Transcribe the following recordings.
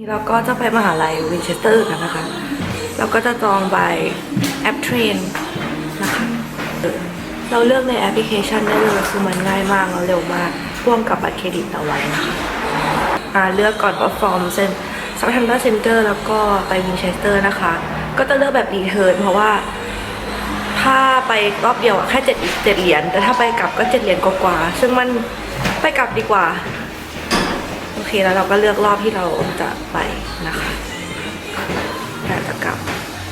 นี่เราก็จะไปมหาลัยวินเชสเตอร์กันนะคะ เราก็จะจองไปแอปเทรนนะคะเราเลือกในแอปพลิเคชันได้เลยคือมันง่ายมากแล้วเร็วมากพ่วงกับบัตรเครดิตเอาไว้นะคะอ่าเลือกก่อนว่าฟอร์มเซ็นซับทันดาเซ็นเตอร์แล้วก็ไปวินเชสเตอร์นะคะ ก็จะเลือกแบบรีเทิร์นเพราะว่าถ้าไปรอบเดียวอะแค่เจ็ดเจ็ดเหรียญแต่ถ้าไปกลับก็เจ็ดเหรียญกว่าๆซึ่งมันไปกลับดีกว่า เคแล้วเราก็เลือกรอบที่เราจะไปนะคะแต่จะกลับ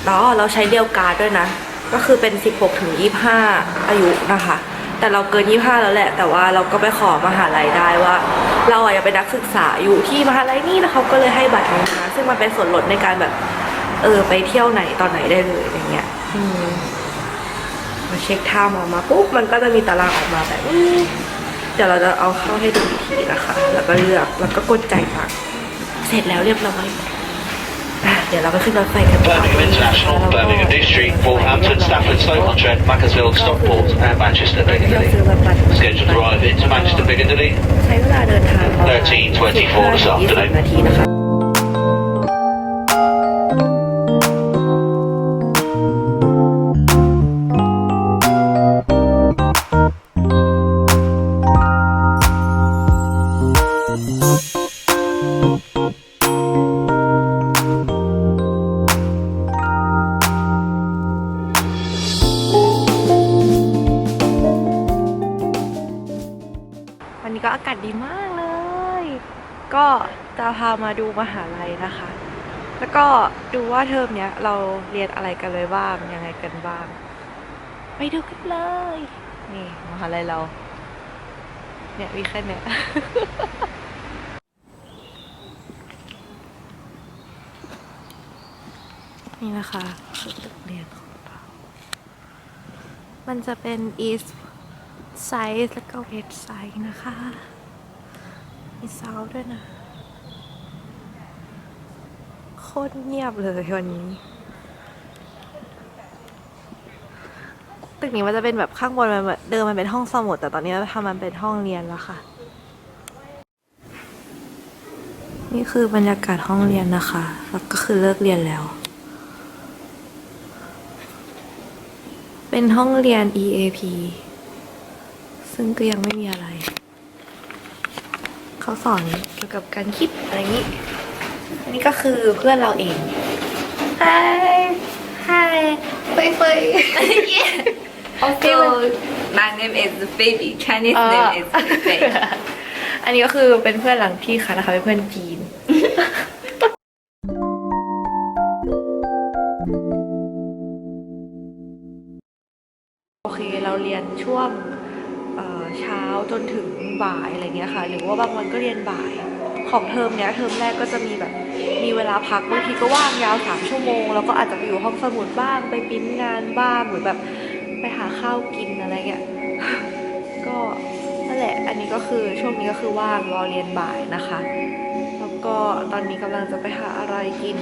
แล้วเราใช้เดียวการ์ดด้วยนะ ก็คือเป็น 16 ถึง 25 อายุนะคะ แต่เราเกิน 25 แล้วแหละ แต่ว่าเราก็ไปขอมหาลัยได้ว่า เราอะยากเป็นนักศึกษาอยู่ที่มหาลัยนี่แล้วเขาก็เลยให้บัตรมาซึ่งมันเป็นส่วนลดในการแบบเออไปเที่ยวไหนตอนไหนได้เลยอย่างเงี้ยมาเช็คทม์ออกมาปุ๊บมันก็จะมีตารางออกมาแบบนี้ เดี๋ยวเราจะเอาเข้าให้ดูอีกทีนะคะ แล้วก็เลือกแล้วก็กดจ่ายตังค์เสร็จแล้วเรียบร้อยอะเดี๋ยวเราก็ขึ้นรถไฟกันต่อ Birmingham International, Birmingham District, Wolverhampton, Stafford, Stoke-on-Trent, Macclesfield, Stockport, and Manchester เรา Piccadilly. ซื้อแบบบัตร Scheduled to arrive into Manchester Piccadilly ใช้เวลาเดินทางประมาณ13:24 this afternoon ก็อากาศดีมากเลย ก็จะพามาดูมหาลัยนะคะ แล้วก็ดูว่าเทอมเนี้ยเราเรียนอะไรกันเลยบ้างยังไงกันบ้าง ไปดูกันเลย นี่มหาลัยเรา เนี่ยมีแค่เนี้ยนี่นะคะคือตึกเรียนของเรา มันจะเป็น east side แล้วก็ west side นะคะ มี south ด้วยนะ โคตรเงียบเลยวันนี้ ตึกนี้มันจะเป็นแบบข้างบนมันเดิมมันเป็นห้องสมุด แต่ตอนนี้เราทำมันเป็นห้องเรียนแล้วค่ะ นี่คือบรรยากาศห้องเรียนนะคะ แล้วก็คือเลิกเรียนแล้วเป็นห้องเรียน EAP ซึ่งก็ยังไม่มีอะไร เขาสอนเกี่ยวกับการคิดอะไรอย่างนี้ อันนี้ก็คือเพื่อนเราเอง Hi Hi เฟยเฟย Also, my name is Baby. Chinese อ่า name is Baby. อันนี้ก็คือเป็นเพื่อนหลังพี่ค่ะนะคะเป็นเพื่อนจีนโอเค เราเรียนช่วง เช้าจนถึงบ่ายอะไรเงี้ยค่ะ หรือว่าบางวันก็เรียนบ่าย ของเทอมเนี้ยเทอมแรกก็จะมีแบบมีเวลาพักบางทีก็ว่างยาวสามชั่วโมง แล้วก็อาจจะไปอยู่ห้องสมุดบ้างไปปิ้นงานบ้างหรือแบบไปหาข้าวกินอะไรเงี้ยก็นั่นแหละอันนี้ก็คือช่วงนี้ก็คือว่างรอเรียนบ่ายนะคะ แล้วก็ตอนนี้กำลังจะไปหาอะไรกิน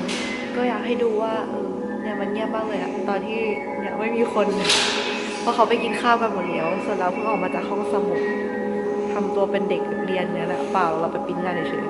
ก็อยากให้ดูว่าเออเนี่ยมันเงียบมากเลยอะตอนที่เนี่ยไม่มีคน เพราะเขาไปกินข้าวกันหมดแล้วส่วนเราเพิ่งออกมาจากห้องสมุดทำตัวเป็นเด็กเรียนเนี่ยแหละเปล่าเราไปปิ้นงานเฉย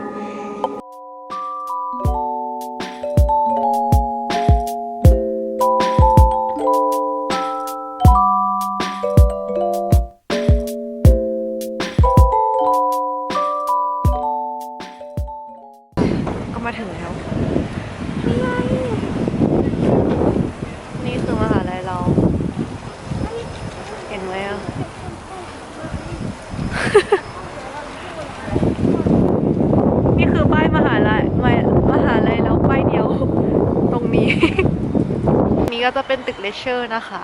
ก็จะเป็นตึกเลคเชอร์นะคะ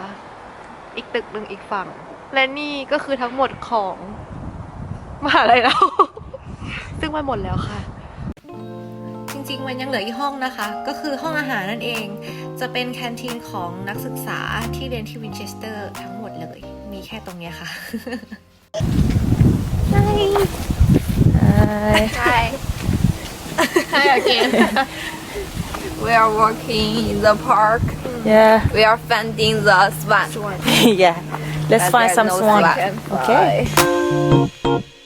อีกตึกหนึ่งอีกฝั่ง และนี่ก็คือทั้งหมดของมหาลัยเรา ซึ่งมันหมดแล้วค่ะ จริงๆ มันยังเหลืออีกห้องนะคะ ก็คือห้องอาหารนั่นเอง จะเป็นแคนทีนของนักศึกษาที่เรียนที่วินเชสเตอร์ทั้งหมดเลย มีแค่ตรงเนี้ยค่ะ Hi Hi. Hi again. we are walking in the park. Yeah, We are finding the swan. yeah. Let's But find some no swan. swan. Okay. เ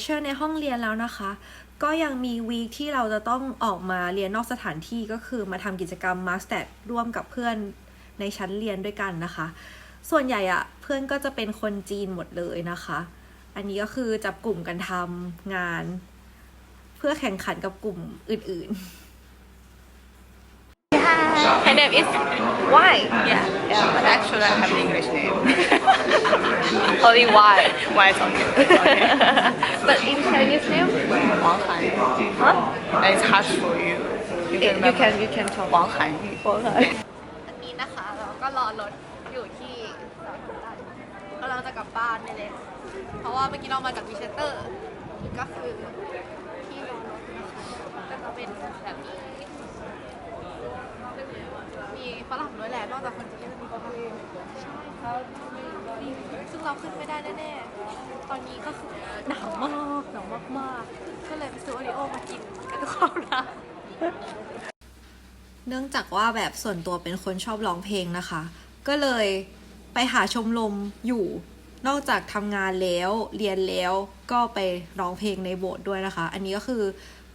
เชอร์ในห้องเรียนแล้วนะคะ ก็ยังมีวีคที่เราจะต้องออกมาเรียนนอกสถานที่ก็คือมาทำกิจกรรมมาสเตดร่วมกับเพื่อนในชั้นเรียนด้วยกันนะคะ ส่วนใหญ่อะเพื่อนก็จะเป็นคนจีนหมดเลยนะคะ อันนี้ก็คือจับกลุ่มกันทำงาน เพื่อแข่งขันกับกลุ่มอื่นๆ name is Why? Yeah. Yeah, but actually I have an English name. only one Why is okay. okay. but in Chinese name Wang Han. huh It's hard for you. You you remember? can you can talk Wang Han. อันนี้นะคะเราก็รอรถอยู่ที่สถานีกำลังจะกลับบ้านนี่เลยเพราะว่าเมื่อกี้เรามาจากวิเชสเตอร์ ก็คือที่รอรถนะคะก็จะเป็นแบบนี้ ฝรั่งด้วยแหละนอกจากคนจีนมีฝรั่งใช่ครับซึ่งเราขึ้นไม่ได้แน่ๆตอนนี้ก็คือหนาวมากหนาวมากๆก็เลยไปซื้อโอริโอมากินกันทุกคนนะเนื่องจากว่าแบบส่วนตัวเป็นคนชอบร้องเพลงนะคะ ก็เลยไปหาชมรมอยู่ นอกจากทำงานแล้วเรียนแล้วก็ไปร้องเพลงในโบสถ์ด้วยนะคะ อันนี้ก็คือ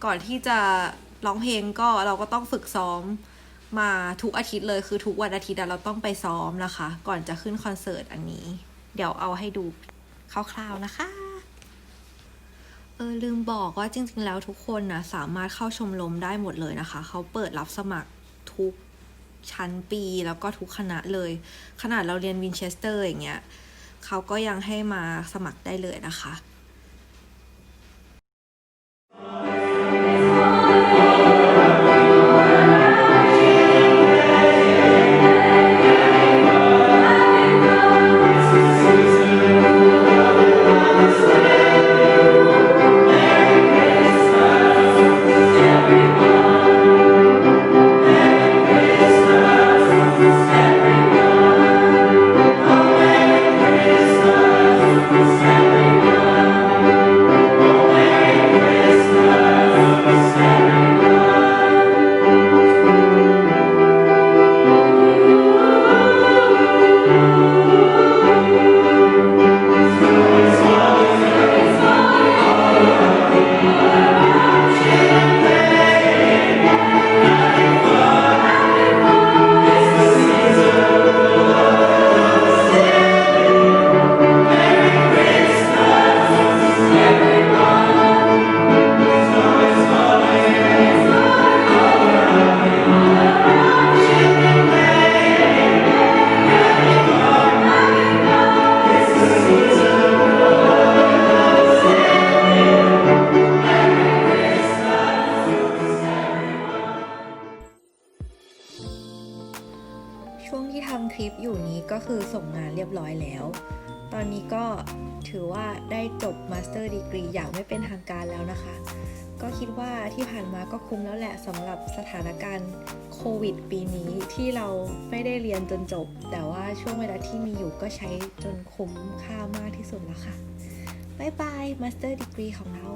ก่อนที่จะร้องเพลงก็เราก็ต้องฝึกซ้อม มาทุกอาทิตย์เลยคือทุกวันอาทิตย์เราต้องไปซ้อมนะคะ ก่อนจะขึ้นคอนเสิร์ตอันนี้ เดี๋ยวเอาให้ดูคร่าวๆนะคะ เออลืมบอกว่าจริง ๆ แล้วทุกคนนะสามารถเข้าชมรมได้หมดเลยนะคะ เขาเปิดรับสมัครทุกชั้นปีแล้วก็ทุกคณะเลย ขนาดเราเรียนวินเชสเตอร์อย่างเงี้ยเขาก็ยังให้มาสมัครได้เลยนะคะ ก็คือส่งงานเรียบร้อยแล้ว ตอนนี้ก็ถือว่าได้จบมาสเตอร์ดีกรีอย่างไม่เป็นทางการแล้วนะคะ ก็คิดว่าที่ผ่านมาก็คุ้มแล้วแหละสำหรับสถานการณ์โควิด ปีนี้ที่เราไม่ได้เรียนจนจบ แต่ว่าช่วงเวลาที่มีอยู่ก็ใช้จนคุ้มค่ามากที่สุดแล้วค่ะ บ๊ายบายมาสเตอร์ดีกรีของเรา